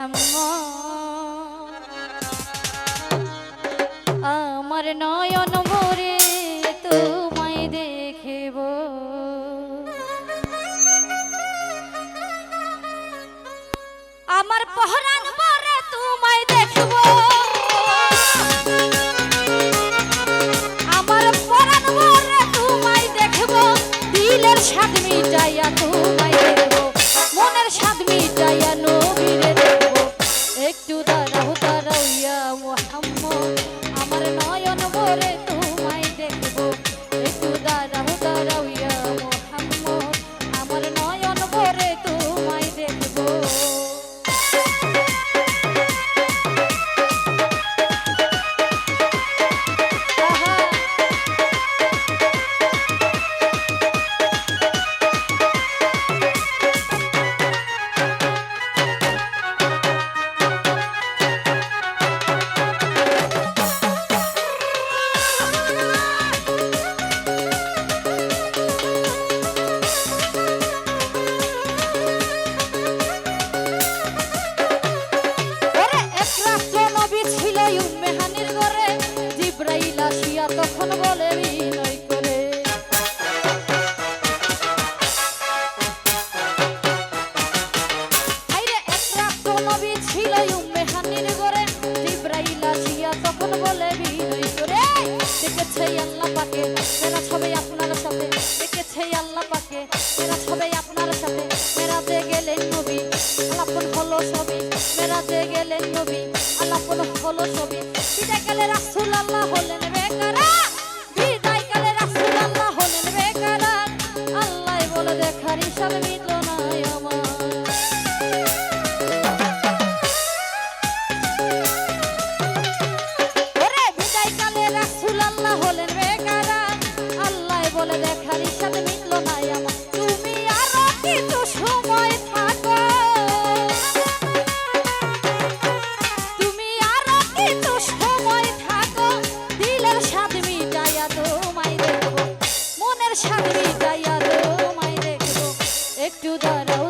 amor. হলো ছবি। বিদায় কালে রাসুল আল্লাহ হলেন বেকারা। বিদায় কালে রাসুল আল্লাহ হলেন বেকারা। আল্লাহ বলে দেখার হিসাবে মিলল নাই আমার। বিদায় কালে রাসুল আল্লাহ হলেন বেকারা। আল্লাহ বলে দেখার হিসাবে মিলল নাই আমার। to the road.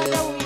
cada uno.